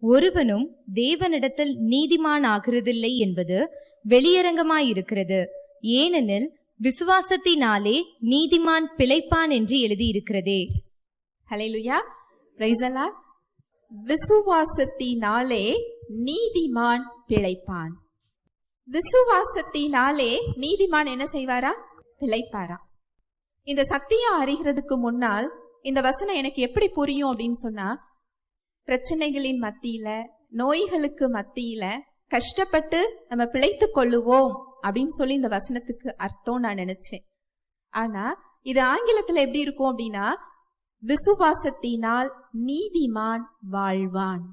ஒருவனும் தேவனிடத்தில் நீதிமான் ஆகிறதில்லை என்பது வெளியரங்கமாயிருக்கிறது. ஏனெனில் விசுவாசத்தினாலே நீதிமான் பிழைப்பான் என்று எழுதியிருக்கிறதே. ஹalleluya பிரைசலா விசுவாசத்தினாலே நீதிமான் பிழைப்பான். விசுவாசத்தினாலே நீதிமான் என்ன செய்வாரா? பிழைப்பாரா? இந்த சத்தியம் அறிகிறதுக்கு முன்னால் இந்த வசனம் எனக்கு எப்படி புரியும் அப்படின்னு சொன்னா பிரச்சனைகளின் மத்தியில நோய்களுக்கு மத்தியில கஷ்டப்பட்டு நம்ம பிழைத்து கொள்ளுவோம் அப்படின்னு சொல்லி இந்த வசனத்துக்கு அர்த்தம் நான் நினைச்சேன். ஆனா இது ஆங்கிலத்துல எப்படி இருக்கும் அப்படின்னா விசுவாசத்தினால் நீதிமான் வாழ்வான்.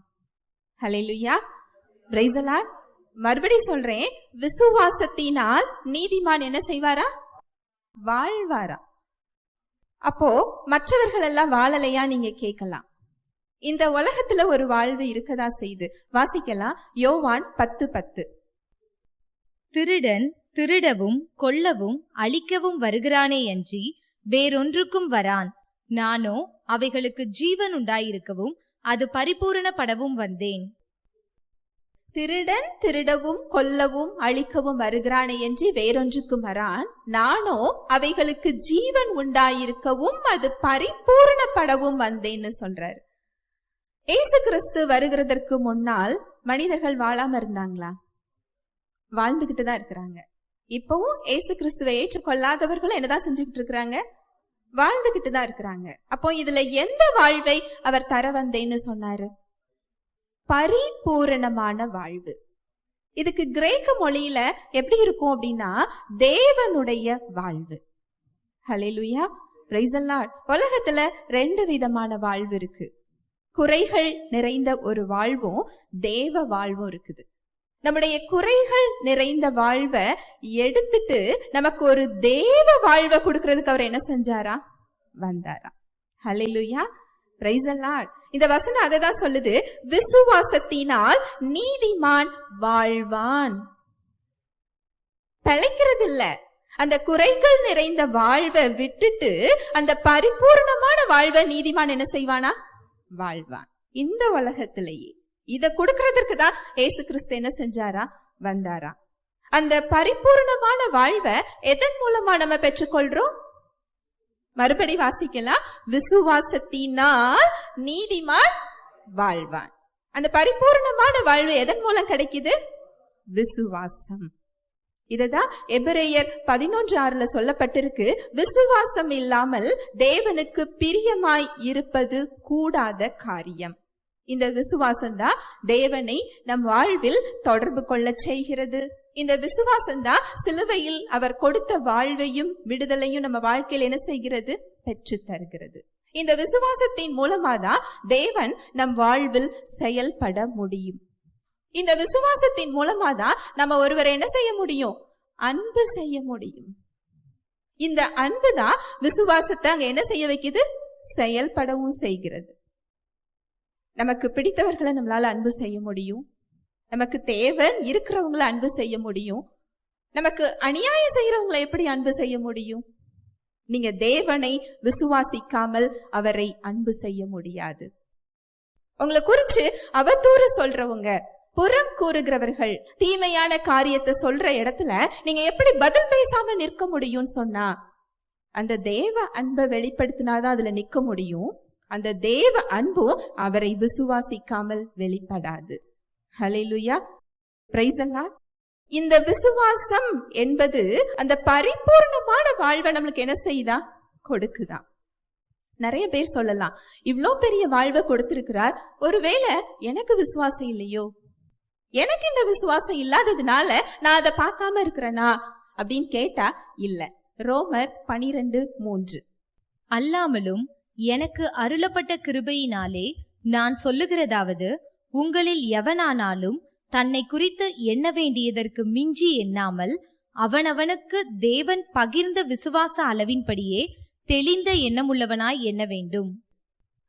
ஹalleluya பிரைசலா மறுபடி சொல்றேன் விசுவாசத்தினால் நீதிமான் என்ன செய்வாரா? வாழ்வாரா? அப்போ மற்றவர்கள் எல்லாம் வாழலையா நீங்க கேட்கலாம். இந்த உலகத்துல ஒரு வாழ்வு இருக்கதா செய்து? வாசிக்கலாம். யோவான் பத்து பத்து. திருடன் திருடவும் கொல்லவும் அழிக்கவும் வருகிறானே அன்றி வேறொன்றுக்கும் வரான். நானோ அவைகளுக்கு ஜீவன் உண்டாயிருக்கவும் அது பரிபூரணப்படவும் வந்தேன். திருடன் திருடவும் கொல்லவும் அழிக்கவும் வருகிறானே என்று வேறொன்றுக்கும் வரான். நானோ அவைகளுக்கு ஜீவன் உண்டாயிருக்கவும் அது பரிபூரணப்படவும் வந்தேன்னு சொல்றாரு. ஏசு கிறிஸ்து வருகிறதற்கு முன்னால் மனிதர்கள் வாழாம இருந்தாங்களா? வாழ்ந்துகிட்டு தான் இருக்கிறாங்க. இப்பவும் ஏசு கிறிஸ்துவை ஏற்றுக்கொள்ளாதவர்கள் என்னதான் செஞ்சுக்கிட்டு இருக்கிறாங்க? வாழ்ந்துகிட்டு தான் இருக்கிறாங்க. அப்போ இதுல எந்த வாழ்வை அவர் தர வந்தேன்னு சொன்னாரு? பரிபூரணமான வாழ்வு. இதுக்கு கிரேக்க மொழியில எப்படி இருக்கும் அப்படின்னா தேவனுடைய வாழ்வு. ஹலே லுயா உலகத்துல ரெண்டு விதமான வாழ்வு இருக்கு. குறைகள் நிறைந்த ஒரு வாழ்வும் தேவ வாழ்வும் இருக்குது. நம்முடைய குறைகள் நிறைந்த வாழ்வை எடுத்துட்டு நமக்கு ஒரு தேவ வாழ்வை கொடுக்கறதுக்கு அவர் என்ன செஞ்சாரா? வந்தாரா. ஹalleluya praise the இந்த வசனம் அதை தான் சொல்லுது. விசுவாசத்தினால் நீதிமான் வாழ்வான். பிழைக்கிறது இல்ல அந்த குறைகள் நிறைந்த வாழ்வை விட்டுட்டு அந்த பரிபூர்ணமான வாழ்வை நீதிமான் என்ன செய்வானா? வாழ்வான். இந்த உலகத்திலேயே இதை கொடுக்கறதற்கு தான் ஏசு கிறிஸ்து என்ன செஞ்சாரா? வந்தாரா. அந்த பரிபூர்ணமான வாழ்வை எதன் மூலமா நம்ம பெற்றுக்கொள்றோம்? மறுபடி வாசிக்கலாம். விசுவாசத்தினால் நீதிமான் வாழ்வான். அந்த பரிபூர்ணமான வாழ்வு எதன் மூலம் கிடைக்குது? விசுவாசம். இததான் எபிரேயர் பதினொன்று ஆறுல சொல்லப்பட்டிருக்கு விசுவாசம் இல்லாமல் தேவனுக்கு பிரியமாய் இருப்பது கூடாத காரியம். இந்த விசுவாசம் தான் தேவனை நம் வாழ்வில் தொடர்பு கொள்ள செய்கிறது. இந்த விசுவாசம் தான் சிலுவையில் அவர் கொடுத்த வாழ்வையும் விடுதலையும் நம்ம வாழ்க்கையில் என்ன செய்கிறது? பெற்று தருகிறது. இந்த விசுவாசத்தின் மூலமாதான் தேவன் நம் வாழ்வில் செயல்பட முடியும். இந்த விசுவாசத்தின் மூலமா தான் நம்ம ஒருவரை என்ன செய்ய முடியும்? அன்பு செய்ய முடியும். இந்த அன்பு தான் விசுவாசத்தை அங்க என்ன செய்ய வைக்குது? செயல்படவும் செய்கிறது. நமக்கு பிடித்தவர்களை நம்மளால அன்பு செய்ய முடியும். நமக்கு தேவன் இருக்கிறவங்கள அன்பு செய்ய முடியும். நமக்கு அநியாயம் செய்யறவங்களை எப்படி அன்பு செய்ய முடியும்? நீங்க தேவனை விசுவாசிக்காமல் அவரை அன்பு செய்ய முடியாது. உங்களை குறிச்சு அவதூறு சொல்றவங்க புறம் கூறுகிறவர்கள் தீமையான காரியத்தை சொல்ற இடத்துல நீங்க எப்படி பதில் பேசாம நிற்க முடியும்னு சொன்னா அந்த தேவ அன்பை வெளிப்படுத்தினாதான் அதுல நிக்க முடியும். அந்த தேவ அன்பும் அவரை விசுவாசிக்காமல் வெளிப்படாது. ஹalleluya. பிரைஸ் இந்த விசுவாசம் என்பது அந்த பரிபூர்ணமான வாழ்வை நம்மளுக்கு என்ன செய்யுதா? கொடுக்குதா? நிறைய பேர் சொல்லலாம் இவ்வளோ பெரிய வாழ்வை கொடுத்திருக்கிறார் ஒருவேளை எனக்கு விசுவாசம் இல்லையோ? எனக்கு இந்த விசுவாசம் இல்லாததுனால நான் அதை பார்க்காம இருக்கிறேனா? அப்படின்னு கேட்டா இல்ல. ரோமர் பனிரெண்டு மூன்று. அல்லாமலும் எனக்கு அருளப்பட்ட கிருபையினாலே நான் சொல்லுகிறதாவது உங்களில் எவனானாலும் தன்னை குறித்து எண்ண வேண்டியதற்கு மிஞ்சி எண்ணாமல் அவனவனுக்கு தேவன் பகிர்ந்த விசுவாச அளவின்படியே தெளிந்த எண்ணமுள்ளவனாய் எண்ண வேண்டும்.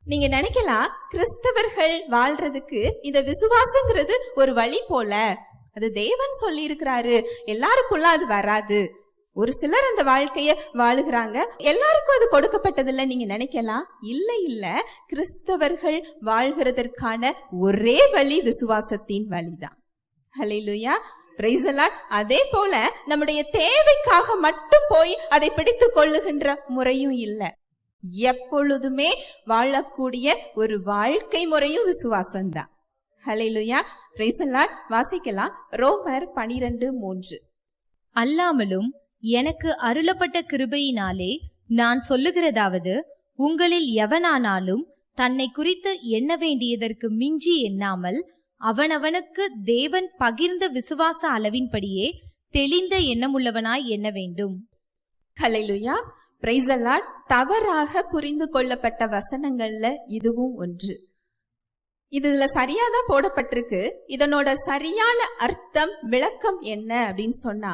நீங்க நினைக்கலாம் கிறிஸ்தவர்கள் வாழ்றதுக்கு இந்த விசுவாசங்கிறது ஒரு வழி போல. அது தேவன் சொல்லி இருக்கிறாரு எல்லாருக்குள்ள அது வராது. ஒரு சிலர் அந்த வாழ்க்கைய வாழுகிறாங்க. எல்லாருக்கும் அது கொடுக்கப்பட்டதில்ல. நீங்க நினைக்கலாம்? இல்ல இல்ல. கிறிஸ்தவர்கள் வாழ்கிறதற்கான ஒரே வழி விசுவாசத்தின் வழிதான். ஹalleluya லூயா அதே போல நம்முடைய தேவைக்காக மட்டும் போய் அதை பிடித்து கொள்ளுகின்ற முறையும் இல்லை. எப்பொழுதுமே வாழக்கூடிய ஒரு வாழ்க்கை முறையும் விசுவாசம்தான். The Lord. வாசிக்கலாம். ரோமர் பனிரெண்டு மூன்று. அல்லாமலும் எனக்கு அருளப்பட்ட கிருபையினாலே நான் சொல்லுகிறதாவது உங்களில் எவனானாலும் தன்னை குறித்து எண்ண வேண்டியதற்கு மிஞ்சி எண்ணாமல் அவனவனுக்கு தேவன் பகிர்ந்த விசுவாச அளவின்படியே தெளிந்த எண்ணமுள்ளவனாய் எண்ண வேண்டும். ஹalleluya பிரைசலாட் தவறாக புரிந்து கொள்ளப்பட்ட வசனங்கள்ல இதுவும் ஒன்று. இதுல சரியா தான் போடப்பட்டிருக்கு. இதனோட சரியான அர்த்தம் விளக்கம் என்ன அப்படின்னு சொன்னா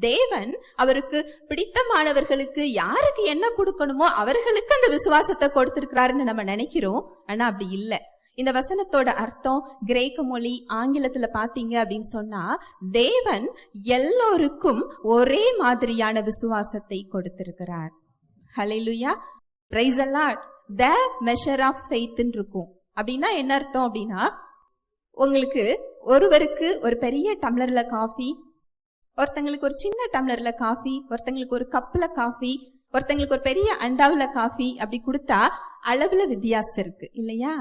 தேவன் அவருக்கு பிடித்தமானவர்களுக்கு யாருக்கு என்ன கொடுக்கணுமோ அவர்களுக்கு அந்த விசுவாசத்தை கொடுத்திருக்கிறாருன்னு நம்ம நினைக்கிறோம். ஆனா அப்படி இல்லை. இந்த வசனத்தோட அர்த்தம் கிரேக்க மொழி ஆங்கிலத்துல பாத்தீங்க அப்படின்னு சொன்னா தேவன் எல்லோருக்கும் ஒரே மாதிரியான விசுவாசத்தை கொடுத்திருக்கிறார். Hallelujah praise allot the measure of ஃபெய்த்ன்னு இருக்கும். அப்படின்னா என்ன அர்த்தம் அப்படின்னா உங்களுக்கு ஒருவருக்கு ஒரு பெரிய டம்ளர்ல காஃபி ஒருத்தங்களுக்கு ஒரு சின்ன டம்ளர்ல காஃபி ஒருத்தங்களுக்கு ஒரு கப்ல காஃபி ஒருத்தங்களுக்கு ஒரு பெரிய அண்டாவில் காஃபி அப்படி கொடுத்தா அளவுல வித்தியாசம் இருக்கு இல்லையா?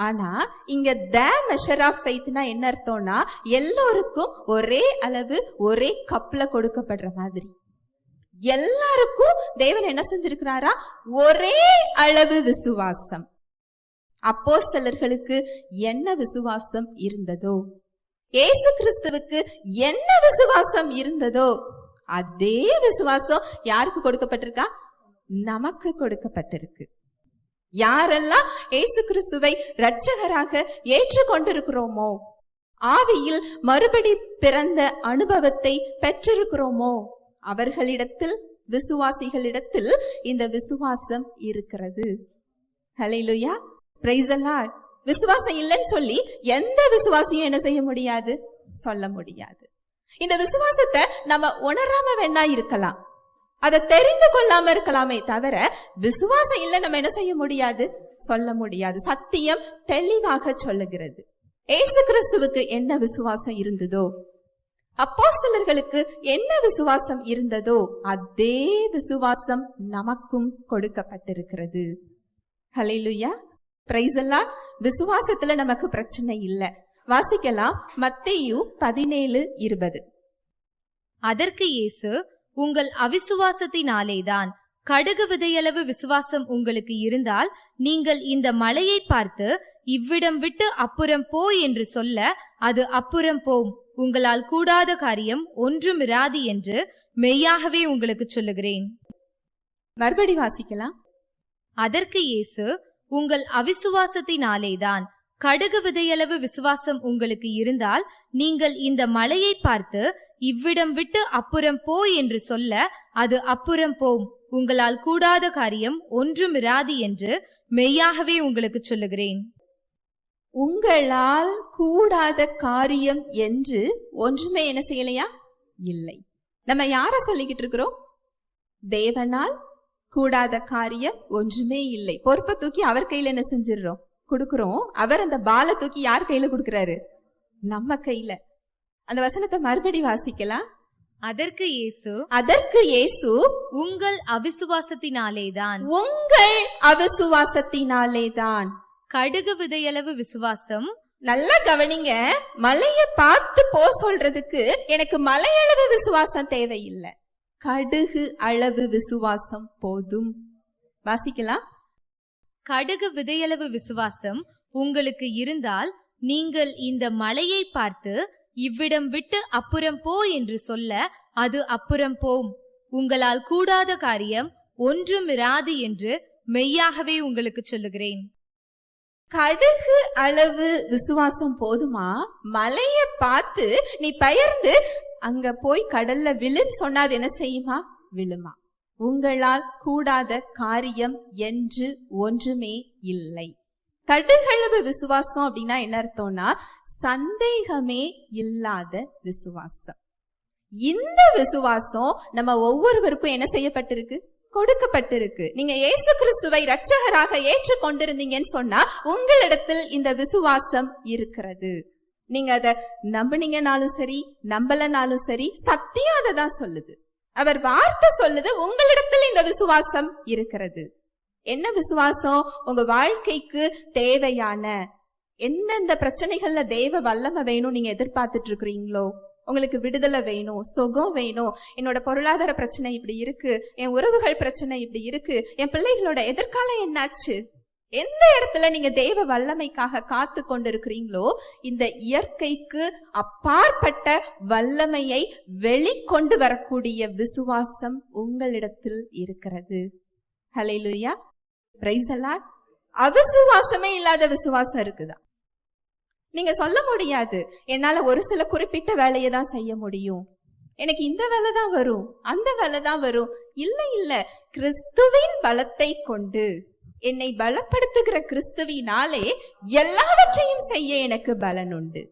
ஆனா இங்க த மெஷர் ஆஃப் ஃபெய்த்னா என்ன அர்த்தம்னா எல்லோருக்கும் ஒரே அளவு ஒரே கப்ல கொடுக்கப்படுற மாதிரி. எல்லாருக்கும் தேவன் என்ன செஞ்சிருக்கிறாரா? ஒரே அளவு விசுவாசம். அப்போஸ்தலர்களுக்கு என்ன விசுவாசம் இருந்ததோ? ஏசு கிறிஸ்துவுக்கு என்ன விசுவாசம் இருந்ததோ? அதே விசுவாசம் யாருக்கு கொடுக்கப்பட்டிருக்கா? நமக்கு கொடுக்கப்பட்டிருக்கு. யாரெல்லாம் இயேசு கிறிஸ்துவை இரட்சகராக ஏற்றுக்கொண்டிருக்கிறோமோ ஆவியில் மறுபடி பிறந்த அனுபவத்தை பெற்றிருக்கிறோமோ அவர்களிடத்தில் விசுவாசிகளிடத்தில் இந்த விசுவாசம் இருக்கிறது. ஹalleluya praise விசுவாசம் இல்லைன்னு சொல்லி எந்த விசுவாசியும் என்ன செய்ய முடியாது? சொல்ல முடியாது. இந்த விசுவாசத்தை நம்ம உணராம வேணா இருக்கலாம். அதை தெரிந்து கொள்ளாம இருக்கலாமே தவிர விசுவாசம் இல்லை நம்ம என்ன செய்ய முடியாது? சொல்ல முடியாது. சத்தியம் தெளிவாக சொல்லுகிறது. ஏசு கிறிஸ்துவுக்கு என்ன விசுவாசம் இருந்ததோ அப்போஸ்தலர்களுக்கு என்ன விசுவாசம் இருந்ததோ அதே விசுவாசம் நமக்கும் கொடுக்கப்பட்டிருக்கிறது. ஹalleluya. பிரைஸ் எல்லாம் விசுவாசத்துல நமக்கு பிரச்சனை இல்லை. வாசிக்கலாம். மத்தேயு பதினேழு இருபது. அதற்கு இயேசு உங்கள் அவிசுவாசத்தினாலேதான். கடுகு விதையளவு விசுவாசம் உங்களுக்கு இருந்தால் நீங்கள் இந்த மலையை பார்த்து இவ்விடம் விட்டு அப்புறம் போ என்று சொல்ல அது அப்புறம் போம் உங்களால் கூடாத காரியம் ஒன்றும் இராது என்று மெய்யாகவே உங்களுக்கு சொல்லுகிறேன். மறுபடி வாசிக்கலாம். அதற்கு இயேசு உங்கள் அவிசுவாசத்தினாலேதான் கடுகு விதையளவு விசுவாசம் உங்களுக்கு இருந்தால் நீங்கள் இந்த மலையை பார்த்து இவ்விடம் விட்டு அப்புறம் போ என்று சொல்ல அது அப்புறம் போம். உங்களால் கூடாத காரியம் ஒன்றும் இராது என்று மெய்யாகவே உங்களுக்கு சொல்லுகிறேன். உங்களால் கூடாத காரியம் என்று ஒன்றுமே என்ன செய்யலையா? இல்லை. நம்ம யார சொல்லிக்கிட்டு இருக்கிறோம்? தேவனால் கூடாத காரியம் ஒன்றுமே இல்லை. பொறுப்பை தூக்கி அவர் கையில என்ன செஞ்சிடறோம்? கொடுக்கிறோம். அவர் அந்த பாலை தூக்கி யார் கையில கொடுக்கிறாரு? நம்ம கையில. அந்த வசனத்தை மறுபடி வாசிக்கலாம். அதற்கு இயேசு அதற்கு இயேசு உங்கள் அவிசுவாசத்தினாலேதான். உங்கள் அவிசுவாசத்தினாலேதான். கடுகு விதையளவு விசுவாசம். நல்லா கவனிங்க மலைய பார்த்து போ சொல்றதுக்கு எனக்கு மலையளவு விசுவாசம் தேவையில்லை. கடுகு அளவு விசுவாசம் போதும். வாசிக்கலாம். கடுகு விதையளவு விசுவாசம் உங்களுக்கு இருந்தால் நீங்கள் இந்த மலையை பார்த்து இவ்விடம் விட்டு அப்புறம் போ என்று சொல்ல அது அப்புறம் போம். உங்களால் கூடாத காரியம் ஒன்றும் இராது என்று மெய்யாகவே உங்களுக்கு சொல்லுகிறேன். கடுகு அளவு விசுவாசம் போதுமா? மலைய பார்த்து நீ பெயர்ந்து அங்க போய் கடல்ல விழும் சொன்னாது என்ன செய்யுமா? விழுமா. உங்களால் கூடாத காரியம் என்று ஒன்றுமே இல்லை. கடுகளவு விசுவாசம் அப்படின்னா என்ன அர்த்தம்னா சந்தேகமே இல்லாத விசுவாசம். இந்த விசுவாசம் நம்ம ஒவ்வொருவருக்கும் என்ன செய்யப்பட்டிருக்கு? கொடுக்கப்பட்டிருக்கு. நீங்க இயேசு கிறிஸ்துவை ரட்சகராக இரட்சகராக ஏற்றுக்கொண்டிருந்தீங்கன்னு சொன்னா உங்களிடத்தில் இந்த விசுவாசம் இருக்கிறது. நீங்க அதை நம்புனீங்கனாலும் சரி நம்பலனாலும் சரி சத்தியம் அதை தான் சொல்லுது. அவர் வார்த்தை சொல்லுது உங்களிடத்தில் இந்த விசுவாசம் இருக்கிறது. என்ன விசுவாசம்? உங்க வாழ்க்கைக்கு தேவையான எந்தெந்த பிரச்சனைகள்ல தேவ வல்லமை வேணும் நீங்க எதிர்பார்த்துட்டு இருக்கிறீங்களோ உங்களுக்கு விடுதலை வேணும் சுகம் வேணும். என்னோட பொருளாதார பிரச்சனை இப்படி இருக்கு என் உறவுகள் பிரச்சனை இப்படி இருக்கு என் பிள்ளைகளோட எதிர்காலம் என்னாச்சு? எந்த இடத்துல நீங்க தேவ வல்லமைக்காக காத்து கொண்டிருக்கிறீங்களோ இந்த இயற்கைக்கு அப்பாற்பட்ட வல்லமையை வெளிக்கொண்டு வரக்கூடிய விசுவாசம் உங்களிடத்தில் இருக்கிறது. ஹalleluya பிரைஸ் எல்லாம் அவிசுவாசமே இல்லாத விசுவாசம் இருக்குதா? நீங்க சொல்ல முடியாது. என்னால ஒரு சில குறிப்பிட்ட வேலையை தான் செய்ய முடியும். எனக்கு இந்த வேலை தான் வரும் அந்த வேலை தான் வரும். இல்லை இல்லை. கிறிஸ்துவின் பலத்தை கொண்டு என்னை பலப்படுத்துகிற கிறிஸ்துவினாலே எல்லாவற்றையும் செய்ய எனக்கு பலன் உண்டு.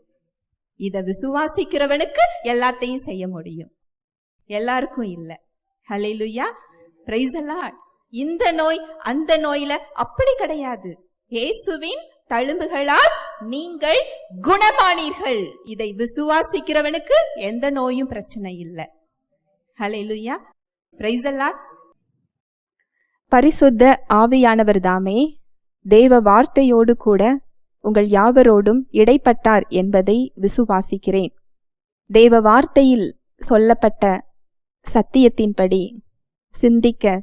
இதை விசுவாசிக்கிறவனுக்கு எல்லாத்தையும் செய்ய முடியும். எல்லாருக்கும் இல்லை. ஹலே லுயா பிரைஸ் அலாட் இந்த நோய் அந்த நோயில அப்படி கிடையாது. இயேசுவின் தழும்புகளால் நீங்கள் குணமானீர்கள். இதை விசுவாசிக்கிறவனுக்கு எந்த நோயும் பிரச்சனை இல்லை. ஹalleluya praise the பரிசுத்த ஆவியானவர் தாமே தேவ வார்த்தையோடு கூட உங்கள் யாவரோடும் இடைப்பட்டார் என்பதை விசுவாசிக்கிறேன். தேவ வார்த்தையில் சொல்லப்பட்ட சத்தியத்தின்படி சிந்திக்க